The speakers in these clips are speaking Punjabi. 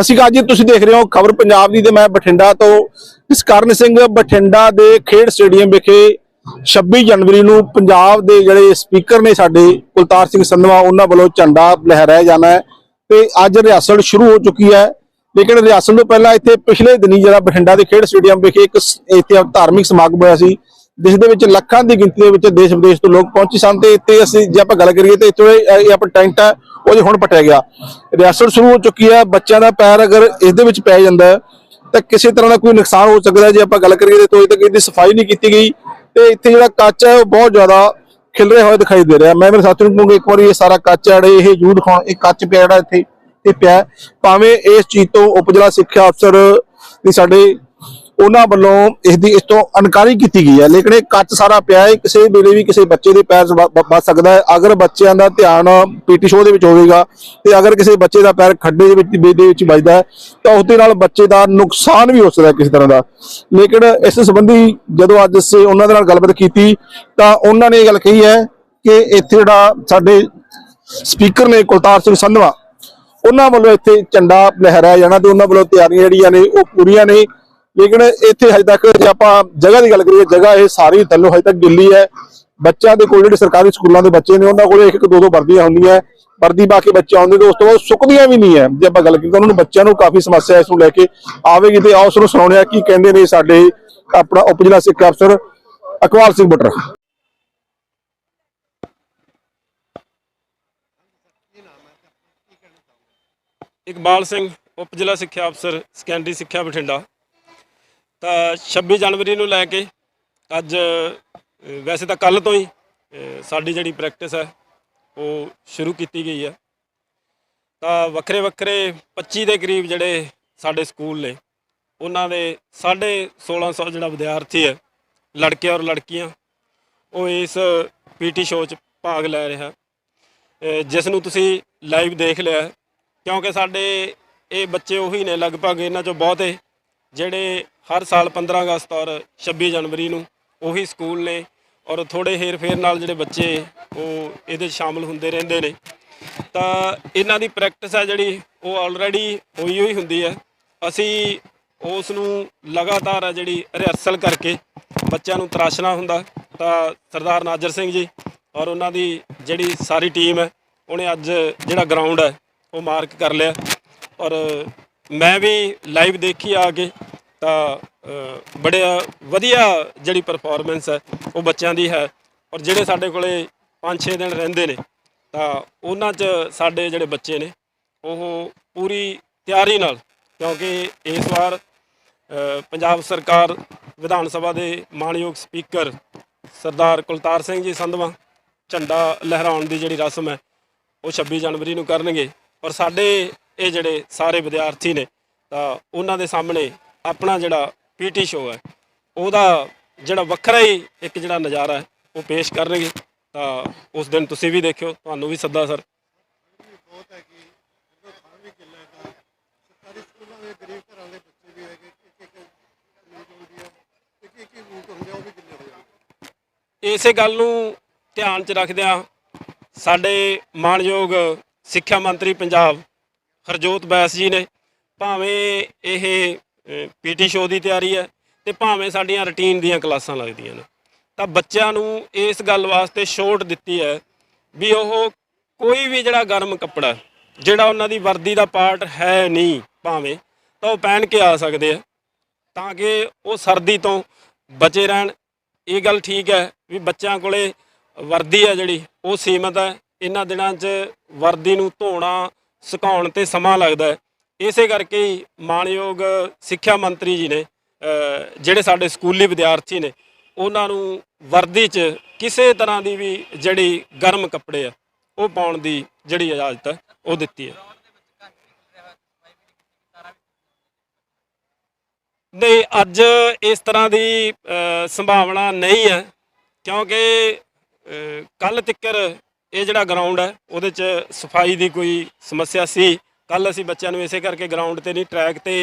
ਅਸੀਂ ਅੱਜ ਤੁਸੀਂ ਦੇਖ ਰਹੇ ਹੋ ਖਬਰ ਪੰਜਾਬ ਦੀ ਤੇ ਮੈਂ ਬਠਿੰਡਾ ਤੋਂ। ਜਸਕਰਨ ਸਿੰਘ ਬਠਿੰਡਾ ਦੇ ਖੇਡ ਸਟੇਡੀਅਮ ਵਿਖੇ 26 ਜਨਵਰੀ ਨੂੰ ਪੰਜਾਬ ਦੇ ਜਿਹੜੇ ਸਪੀਕਰ ਨੇ ਸਾਡੇ, ਕੁਲਤਾਰ ਸਿੰਘ ਸੰਧਵਾ, ਉਹਨਾਂ ਵੱਲੋਂ ਝੰਡਾ ਲਹਿਰਾਇਆ ਜਾਣਾ ਹੈ ਤੇ ਅੱਜ ਰਿਹਾਸਲ ਸ਼ੁਰੂ ਹੋ ਚੁੱਕੀ ਹੈ। ਲੇਕਿਨ ਰਿਹਾਸਲ ਤੋਂ ਪਹਿਲਾਂ ਇੱਥੇ ਪਿਛਲੇ ਦਿਨੀ ਜਿਹੜਾ ਬਠਿੰਡਾ ਦੇ ਖੇਡ ਸਟੇਡੀਅਮ ਵਿਖੇ ਇੱਕ ਇੱਥੇ ਧਾਰਮਿਕ ਸਮਾਗਮ ਹੋਇਆ ਸੀ। ਜਿਸ ਦੇ ਵਿੱਚ ਲੱਖਾਂ ਦੀ ਗਿਣਤੀ ਦੇ ਵਿੱਚ ਦੇਸ਼ ਵਿਦੇਸ਼ ਤੋਂ ਲੋਕ ਪਹੁੰਚੇ ਸਨ ਤੇ ਇੱਥੇ ਅਸੀਂ ਜੇ ਆਪਾਂ ਗੱਲ ਕਰੀਏ ਤੇ ਇੱਥੇ ਇਹ ਆਪਣਾ ਟੈਂਟ ਹੈ, ਉਹ ਜੀ ਹੁਣ ਪਟਿਆ ਗਿਆ। ਰਿਆਸਤ ਸ਼ੁਰੂ ਹੋ ਚੁੱਕੀ ਹੈ, ਬੱਚਿਆਂ ਦਾ ਪੈਰ ਅਗਰ ਇਸ ਦੇ ਵਿੱਚ ਪੈ ਜਾਂਦਾ ਤਾਂ ਕਿਸੇ ਤਰ੍ਹਾਂ ਦਾ ਕੋਈ ਨੁਕਸਾਨ ਹੋ ਸਕਦਾ ਜੇ ਆਪਾਂ ਗੱਲ ਕਰੀਏ ਤੇ ਤੋਈ ਤੱਕ ਇਹਦੀ ਸਫ਼ਾਈ ਨਹੀਂ ਕੀਤੀ ਗਈ, ਤੇ ਇੱਥੇ ਜਿਹੜਾ ਕੱਚ ਹੈ, ਉਹ ਬਹੁਤ ਜ਼ਿਆਦਾ ਖਿਲਰੇ ਹੋਏ ਦਿਖਾਈ ਦੇ ਰਿਹਾ। ਮੈਂ ਮੇਰੇ ਸਾਥੀ ਨੂੰ ਕਹੂੰਗਾ, ਇੱਕ ਵਾਰੀ ਇਹ ਸਾਰਾ ਕੱਚ ਹੈ ਜਿਹੜੇ ਇਹ ਜੂ ਦਿਖਾਉਣ। ਇਹ ਕੱਚ ਪਿਆ ਜਿਹੜਾ ਇੱਥੇ, ਇਹ ਪਿਆ ਭਾਵੇਂ ਇਸ ਚੀਜ਼ ਤੋਂ ਉਪ ਜ਼ਿਲ੍ਹਾ ਸਿੱਖਿਆ ਅਫਸਰ ਦੀ ਸਾਡੇ ਉਹਨਾਂ ਵੱਲੋਂ ਇਸ ਦੀ ਇਸ ਤੋਂ ਅਨਕਾਰੀ ਕੀਤੀ ਗਈ ਹੈ। ਲੇਕਿਨ ਇਹ ਕੱਚ ਸਾਰਾ ਪਿਆ ਹੈ। ਕਿਸੇ ਵੇਲੇ ਵੀ ਕਿਸੇ ਬੱਚੇ ਦੇ ਪੈਰ 'ਚ ਵੱਜ ਸਕਦਾ ਹੈ। ਅਗਰ ਬੱਚਿਆਂ ਦਾ ਧਿਆਨ ਪੀਟੀ ਸ਼ੋਅ ਦੇ ਵਿੱਚ ਹੋਵੇਗਾ ਤੇ ਅਗਰ ਕਿਸੇ ਬੱਚੇ ਦਾ ਪੈਰ ਖੱਡੇ ਦੇ ਵਿੱਚ ਦੇ ਵਿੱਚ ਵੱਜਦਾ ਹੈ, ਤਾਂ ਉਹਦੇ ਨਾਲ ਬੱਚੇ ਦਾ ਨੁਕਸਾਨ ਵੀ ਹੋ ਸਕਦਾ ਕਿਸੇ ਤਰ੍ਹਾਂ ਦਾ। ਲੇਕਿਨ ਇਸ ਸੰਬੰਧੀ ਜਦੋਂ ਅੱਜ ਅਸੀਂ ਉਹਨਾਂ ਦੇ ਨਾਲ ਗੱਲਬਾਤ ਕੀਤੀ, ਤਾਂ ਉਹਨਾਂ ਨੇ ਇਹ ਗੱਲ ਕਹੀ ਹੈ ਕਿ ਇੱਥੇ ਜਿਹੜਾ ਸਾਡੇ ਸਪੀਕਰ ਨੇ ਕੁਲਤਾਰ ਸਿੰਘ ਸੰਧਵਾ, ਉਹਨਾਂ ਵੱਲੋਂ ਇੱਥੇ ਝੰਡਾ ਲਹਿਰਾਇਆ ਜਾਣਾ ਤੇ ਉਹਨਾਂ ਵੱਲੋਂ ਤਿਆਰੀਆਂ ਜਿਹੜੀਆਂ ਨੇ ਉਹ ਪੂਰੀਆਂ ਨੇ। ਲੇਕਿਨ ਇੱਥੇ ਹਜੇ ਤੱਕ ਜੇ ਆਪਾਂ ਜਗ੍ਹਾ ਦੀ ਗੱਲ ਕਰੀਏ, ਜਗ੍ਹਾ ਇਹ ਸਾਰੀ ਥੱਲੋਂ ਹਜੇ ਤੱਕ ਗਿੱਲੀ ਹੈ। ਬੱਚਿਆਂ ਦੇ ਕੋਲ ਜਿਹੜੇ ਸਰਕਾਰੀ ਸਕੂਲਾਂ ਦੇ ਬੱਚੇ ਨੇ, ਉਹਨਾਂ ਕੋਲ ਇੱਕ ਇੱਕ ਦੋ ਦੋ ਵਰਦੀਆਂ ਹੁੰਦੀਆਂ ਵਰਦੀ ਪਾ ਕੇ ਬੱਚੇ ਆਉਂਦੇ ਤੇ ਉਸ ਤੋਂ ਬਾਅਦ ਸੁੱਕਦੀਆਂ ਵੀ ਨਹੀਂ ਹੈ। ਜੇ ਆਪਾਂ ਗੱਲ ਕਰੀਏ ਤਾਂ ਉਹਨਾਂ ਨੂੰ ਬੱਚਿਆਂ ਨੂੰ ਕਾਫੀ ਸਮੱਸਿਆ ਇਸ ਨੂੰ ਲੈ ਕੇ ਆਵੇਗੀ ਤੇ ਆਓ ਉਸ ਨੂੰ ਸੁਣਾਉਣੇ ਆ ਕੀ ਕਹਿੰਦੇ ਨੇ ਸਾਡੇ ਆਪਣਾ ਉਪ ਜ਼ਿਲ੍ਹਾ ਸਿੱਖਿਆ ਅਫਸਰ ਅਕਵਾਲ ਸਿੰਘ ਬਟਰ। ਇਕਬਾਲ ਸਿੰਘ ਉਪ ਜ਼ਿਲ੍ਹਾ ਸਿੱਖਿਆ ਅਫਸਰ, ਸੈਕੰਡਰੀ ਸਿੱਖਿਆ ਬਠਿੰਡਾ। ਤਾਂ 26 ਜਨਵਰੀ ਨੂੰ ਲੈ ਕੇ ਅੱਜ ਅ, ਵੈਸੇ ਤਾਂ ਕੱਲ ਤੋਂ ਹੀ ਅ, ਸਾਡੀ ਜਿਹੜੀ ਪ੍ਰੈਕਟਿਸ ਹੈ ਉਹ ਸ਼ੁਰੂ ਕੀਤੀ ਗਈ ਹੈ ਤਾਂ ਵੱਖਰੇ ਵੱਖਰੇ 25 ਦੇ ਕਰੀਬ ਜਿਹੜੇ ਸਾਡੇ ਸਕੂਲ ਨੇ ਉਹਨਾਂ ਦੇ 1650 ਜਿਹੜਾ ਵਿਦਿਆਰਥੀ ਹੈ ਲੜਕੇ ਔਰ ਲੜਕੀਆਂ ਉਹ ਇਸ ਪੀਟੀ ਸ਼ੋਅ 'ਚ ਭਾਗ ਲੈ ਰਿਹਾ ਅ, ਜਿਸ ਨੂੰ ਤੁਸੀਂ ਲਾਈਵ ਦੇਖ ਲਿਆ ਹੈ। ਕਿਉਂਕਿ ਸਾਡੇ ਇਹ ਬੱਚੇ ਉਹੀ ਨੇ ਲਗਭਗ ਇਹਨਾਂ ਚੋਂ ਬਹੁਤੇ ਜਿਹੜੇ ਹਰ ਸਾਲ 15 ਅਗਸਤ ਔਰ 26 ਜਨਵਰੀ ਨੂੰ ਉਹੀ ਸਕੂਲ ਨੇ ਔਰ ਥੋੜੇ ਹੇਰ ਫੇਰ ਨਾਲ ਜਿਹੜੇ ਬੱਚੇ ਉਹ ਇਹਦੇ 'ਚ ਸ਼ਾਮਲ ਹੁੰਦੇ ਰਹਿੰਦੇ ਨੇ। ਤਾਂ ਇਹਨਾਂ ਦੀ ਪ੍ਰੈਕਟਿਸ ਹੈ ਜਿਹੜੀ, ਉਹ ਆਲਰੇਡੀ ਹੋਈ ਹੋਈ ਹੁੰਦੀ ਹੈ ਅਸੀਂ ਉਸ ਨੂੰ ਲਗਾਤਾਰ ਹੈ ਜਿਹੜੀ ਰਿਹਰਸਲ ਕਰਕੇ ਬੱਚਿਆਂ ਨੂੰ ਤਰਾਸ਼ਣਾ ਹੁੰਦਾ। ਤਾਂ ਸਰਦਾਰ ਨਾਜਰ ਸਿੰਘ ਜੀ ਔਰ ਉਹਨਾਂ ਦੀ ਜਿਹੜੀ ਸਾਰੀ ਟੀਮ ਹੈ ਉਹਨੇ ਅੱਜ ਜਿਹੜਾ ਗਰਾਊਂਡ ਹੈ ਉਹ ਮਾਰਕ ਕਰ ਲਿਆ। ਔਰ ਮੈਂ ਵੀ ਲਾਈਵ ਦੇਖੀ ਆ ਕੇ ਤਾਂ ਅ, ਬੜੇ ਵਧੀਆ ਜਿਹੜੀ ਪਰਫਾਰਮੈਂਸ ਹੈ ਉਹ ਬੱਚਿਆਂ ਦੀ ਹੈ। ਔਰ ਜਿਹੜੇ ਸਾਡੇ ਕੋਲੇ 5-6 ਦਿਨ ਰਹਿੰਦੇ ਨੇ ਤਾਂ ਉਹਨਾਂ 'ਚ ਸਾਡੇ ਜਿਹੜੇ ਬੱਚੇ ਨੇ ਉਹ ਪੂਰੀ ਤਿਆਰੀ ਨਾਲ ਕਿਉਂਕਿ ਇਸ ਵਾਰ ਪੰਜਾਬ ਸਰਕਾਰ ਵਿਧਾਨ ਸਭਾ ਦੇ ਮਾਨਯੋਗ ਸਪੀਕਰ ਸਰਦਾਰ ਕੁਲਤਾਰ ਸਿੰਘ ਜੀ ਸੰਧਵਾ ਝੰਡਾ ਲਹਿਰਾਉਣ ਦੀ ਜਿਹੜੀ ਰਸਮ ਹੈ ਉਹ 26 ਜਨਵਰੀ ਨੂੰ ਕਰਨਗੇ। ਔਰ ਸਾਡੇ ਇਹ ਜਿਹੜੇ ਸਾਰੇ ਵਿਦਿਆਰਥੀ ਨੇ ਤਾਂ ਉਹਨਾਂ ਦੇ ਸਾਹਮਣੇ ਆਪਣਾ ਜਿਹੜਾ ਪੀਟੀ ਸ਼ੋਅ ਹੈ, ਉਹਦਾ ਜਿਹੜਾ ਵੱਖਰਾ ਹੀ ਇੱਕ ਜਿਹੜਾ ਨਜ਼ਾਰਾ ਹੈ, ਉਹ ਪੇਸ਼ ਕਰਨਗੇ। ਤਾਂ ਉਸ ਦਿਨ ਤੁਸੀਂ ਵੀ ਦੇਖਿਓ, ਤੁਹਾਨੂੰ ਵੀ ਸੱਦਾ ਸਰ। ਇਸੇ ਗੱਲ ਨੂੰ ਧਿਆਨ 'ਚ ਰੱਖਦਿਆਂ ਸਾਡੇ ਮਾਣਯੋਗ ਸਿੱਖਿਆ ਮੰਤਰੀ ਪੰਜਾਬ ਹਰਜੋਤ ਬੈਸ ਜੀ ਨੇ, ਭਾਵੇਂ ਇਹ ਪੀਟੀ ਸ਼ੋਅ ਦੀ ਤਿਆਰੀ ਹੈ ਤੇ ਭਾਵੇਂ ਸਾਡੀਆਂ ਰੁਟੀਨ ਦੀਆਂ ਕਲਾਸਾਂ ਲੱਗਦੀਆਂ ਨੇ। ਤਾਂ ਬੱਚਿਆਂ ਨੂੰ ਇਸ ਗੱਲ ਵਾਸਤੇ ਛੋਟ ਦਿੱਤੀ ਹੈ ਵੀ ਉਹ ਕੋਈ ਵੀ ਜਿਹੜਾ ਗਰਮ ਕੱਪੜਾ ਜਿਹੜਾ ਉਹਨਾਂ ਦੀ ਵਰਦੀ ਦਾ ਪਾਰਟ ਹੈ ਨਹੀਂ ਭਾਵੇਂ, ਤਾਂ ਉਹ ਪਹਿਨ ਕੇ ਆ ਸਕਦੇ ਆ ਤਾਂ ਕਿ ਉਹ ਸਰਦੀ ਤੋਂ ਬਚੇ ਰਹਿਣ। ਇਹ ਗੱਲ ਠੀਕ ਹੈ ਵੀ ਬੱਚਿਆਂ ਕੋਲੇ ਵਰਦੀ ਹੈ ਜਿਹੜੀ, ਉਹ ਸੀਮਤ ਹੈ। ਇਹਨਾਂ ਦਿਨਾਂ 'ਚ ਵਰਦੀ ਨੂੰ ਧੋਣਾ, ਸੁਕਾਉਣ ਤੇ ਸਮਾਂ ਲੱਗਦਾ ਹੈ। ਇਸੇ ਕਰਕੇ ਹੀ ਮਾਨਯੋਗ ਸਿੱਖਿਆ ਮੰਤਰੀ ਜੀ ਨੇ ਜਿਹੜੇ ਸਾਡੇ ਸਕੂਲੀ ਵਿਦਿਆਰਥੀ ਨੇ, ਉਹਨਾਂ ਨੂੰ ਵਰਦੀ 'ਚ ਕਿਸੇ ਤਰ੍ਹਾਂ ਦੀ ਵੀ ਜਿਹੜੀ ਗਰਮ ਕੱਪੜੇ ਆ, ਉਹ ਪਾਉਣ ਦੀ ਜਿਹੜੀ ਇਜਾਜ਼ਤ ਹੈ ਉਹ ਦਿੱਤੀ ਹੈ। ਨਹੀਂ, ਅੱਜ ਇਸ ਤਰ੍ਹਾਂ ਦੀ ਸੰਭਾਵਨਾ ਨਹੀਂ ਹੈ, ਕਿਉਂਕਿ ਕੱਲ ਤਿੱਕਰ ਇਹ ਜਿਹੜਾ ਗਰਾਊਂਡ ਹੈ, ਉਹਦੇ 'ਚ ਸਫ਼ਾਈ ਦੀ ਕੋਈ ਸਮੱਸਿਆ ਸੀ। ਕੱਲ ਅਸੀਂ ਬੱਚਿਆਂ ਨੂੰ ਇਸੇ ਕਰਕੇ ਗਰਾਊਂਡ ਤੇ ਨਹੀਂ ਟਰੈਕ ਤੇ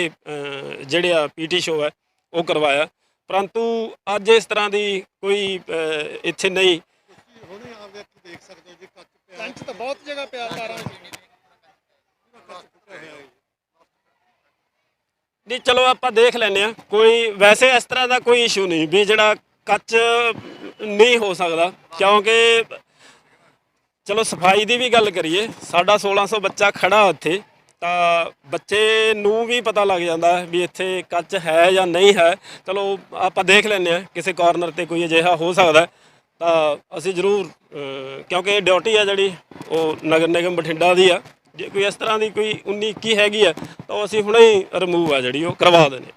ਜਿਹੜੇ ਆ ਪੀਟੀ ਸ਼ੋਅ ਹੈ ਉਹ ਕਰਵਾਇਆ। ਪਰੰਤੂ ਅੱਜ ਇਸ ਤਰ੍ਹਾਂ ਦੀ ਕੋਈ ਇੱਥੇ ਨਹੀਂ। ਹੁਣੇ ਆ ਕੇ ਦੇਖ ਸਕਦੇ ਹੋ ਜੀ ਕੱਚ ਪਿਆ ਕੰਚ ਤਾਂ ਬਹੁਤ ਜਗ੍ਹਾ ਪਿਆ ਤਾਰਾਂ ਵਿੱਚ ਕੱਚ ਟੁੱਟਿਆ ਹੋਇਆ ਹੈ ਨਹੀਂ ਚਲੋ ਆਪਾਂ ਦੇਖ ਲੈਨੇ ਆ ਕੋਈ ਵੈਸੇ ਇਸ ਤਰ੍ਹਾਂ ਦਾ ਕੋਈ ਇਸ਼ੂ ਨਹੀਂ ਵੀ ਜਿਹੜਾ ਕੱਚ ਨਹੀਂ ਹੋ ਸਕਦਾ। ਕਿਉਂਕਿ ਚਲੋ ਸਫ਼ਾਈ ਦੀ ਵੀ ਗੱਲ ਕਰੀਏ ਸਾਡਾ 1600 ਬੱਚਾ ਖੜਾ ਉੱਥੇ। ਤਾਂ ਬੱਚੇ ਨੂੰ ਵੀ ਪਤਾ ਲੱਗ ਜਾਂਦਾ ਵੀ ਇੱਥੇ ਕੱਚ ਹੈ ਜਾਂ ਨਹੀਂ ਹੈ। ਚਲੋ ਆਪਾਂ ਦੇਖ ਲੈਂਦੇ ਆ ਕਿਸੇ ਕਾਰਨਰ ਤੇ ਕੋਈ ਅਜਿਹਾ ਹੋ ਸਕਦਾ ਤਾਂ ਅਸੀਂ ਜ਼ਰੂਰ ਅਹ, ਕਿਉਂਕਿ ਡਿਊਟੀ ਆ ਜਿਹੜੀ ਉਹ ਨਗਰ ਨਿਗਮ ਬਠਿੰਡਾ ਦੀ ਆ। ਜੇ ਕੋਈ ਇਸ ਤਰ੍ਹਾਂ ਦੀ ਕੋਈ 19 21 ਹੈਗੀ ਆ ਤਾਂ ਉਹ ਅਸੀਂ ਹੁਣੇ ਹੀ ਰਿਮੂਵ ਆ ਜਿਹੜੀ ਉਹ ਕਰਵਾ ਦਿੰਦੇ